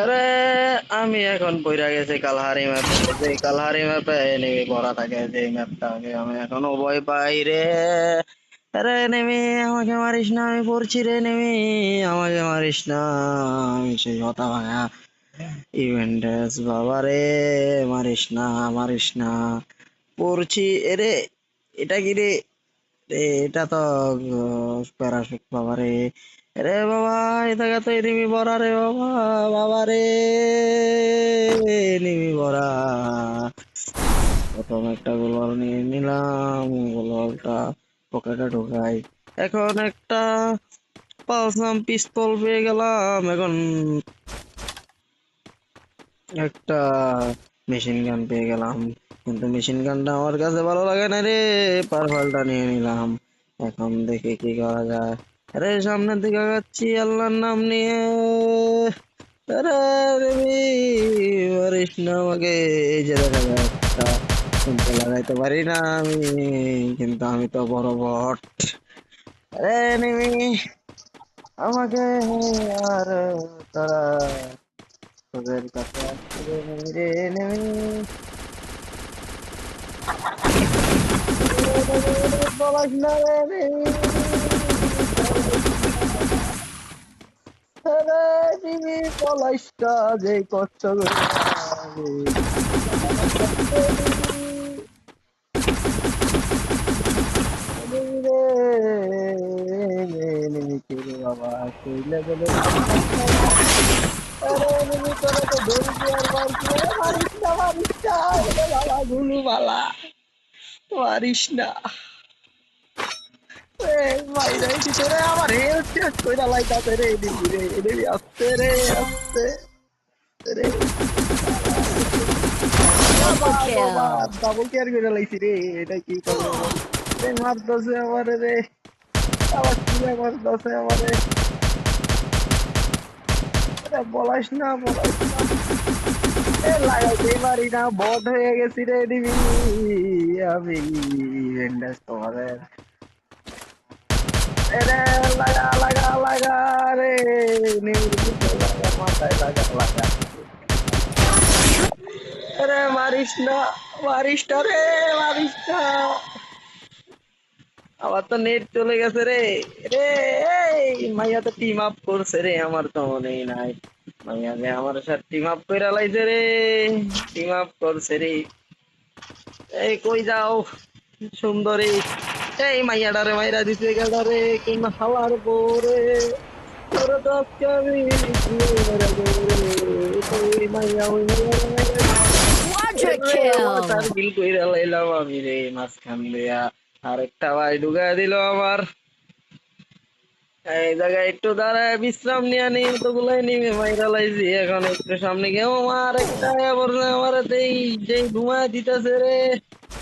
আরে, আমি এখন পইরা গেছি কালহারি ম্যাপে যে কালহারি ম্যাপে এনিমি ভরা থাকে যে ম্যাপটা আমি এখন ভয় পাই রে। আরে নেমি আমাকে মারিস না, আমি পড়ছি রে নেমি আমাকে মারিস না, আমি সেই হতা ভাঙা ইভেন্টাস বাবা রে, মারিস না মারিস না, পড়ছি। এরে, এটা কি রে? এটা তো প্যারাশুট বাবা রে। রে বাবা এ জায়গা তো এনিমি ভরা রে বাবা বাবা রে এনিমি ভরা প্রথম একটা গোলাল নিয়ে নিলাম গোলালটা পকেটে ঢোকাই। এখন একটা পালসাম পিস্তল পেয়ে গেলাম, এখন একটা মেশিন গান পেয়ে গেলাম। কিন্তু মেশিন গানটা আমার কাছে ভালো লাগে না রে পারফালটা নিয়ে নিলাম। এখন দেখি কি করা যায়। আরে সামনের দিকে আগাচ্ছি, আল্লাহর নাম নিয়ে। আমাকে। এই যে দেখা শুনতে লাগাইতে পারি না আমি, কিন্তু আমি তো বড় বট। আরে, নেমি, আমাকে আর তারা তোদের কাছে রে, নেমি। বলাস না রে বলাস না যে কষ্ট বাবা কইলে বলে মারিস না মারিস না বাবা গুলু বালা মারিস না এ মাইরা ভিতরে আমার হেলথ শেষ কইরা লাইতাছে রে দিদি রে দিদি আসছে রে আসছে রে ডাবল কেয়ার করে লাইছি রে এটা কি করব রে মারতেছে আমারে রে আবার কি মারতেছে আমারে বলাস না বলাস না এ লাগাইতে পারি না বট হয়ে গেছি রে দিবি আমি ভেন্ডাস তোমাদের লাগা লাগা লাগা রে মাথায় তো নেট চলে গেছে রে রে মাইয়া তো টিম আপ করছে রে, আমার তো মনেই নাই। মাইয়া যে আমার সাথে টিম আপ করে লাইছে রে। টিম আপ করছে রে। এই কই যাও, সুন্দরী। এই মাইরা কিংবা হাওয়ার তোর আমি মেরে দেবো রে। মাইয়া ওই. তার বিল কইরা লাইলাম আমি রে মাঝখান দিয়া। আরেকটা ভাই ঢুকা দিল আমার এই জায়গায় একটু দাঁড়ায় বিশ্রাম নিয়ে তো গুলাই নিমে মাইরা লাইছি। এখন একটু সামনে আমার একটা আমার ঘুমায় দিতেছে রে।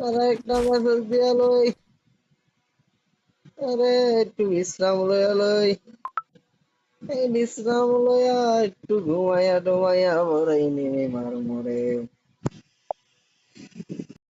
আরে একটা মেসেজ দিয়া লই। আরে একটু বিশ্রাম লইয়া লই। এই বিশ্রাম লইয়া একটু ঘুমাইয়া টুমাইয়া মরাই নেমে মার মরে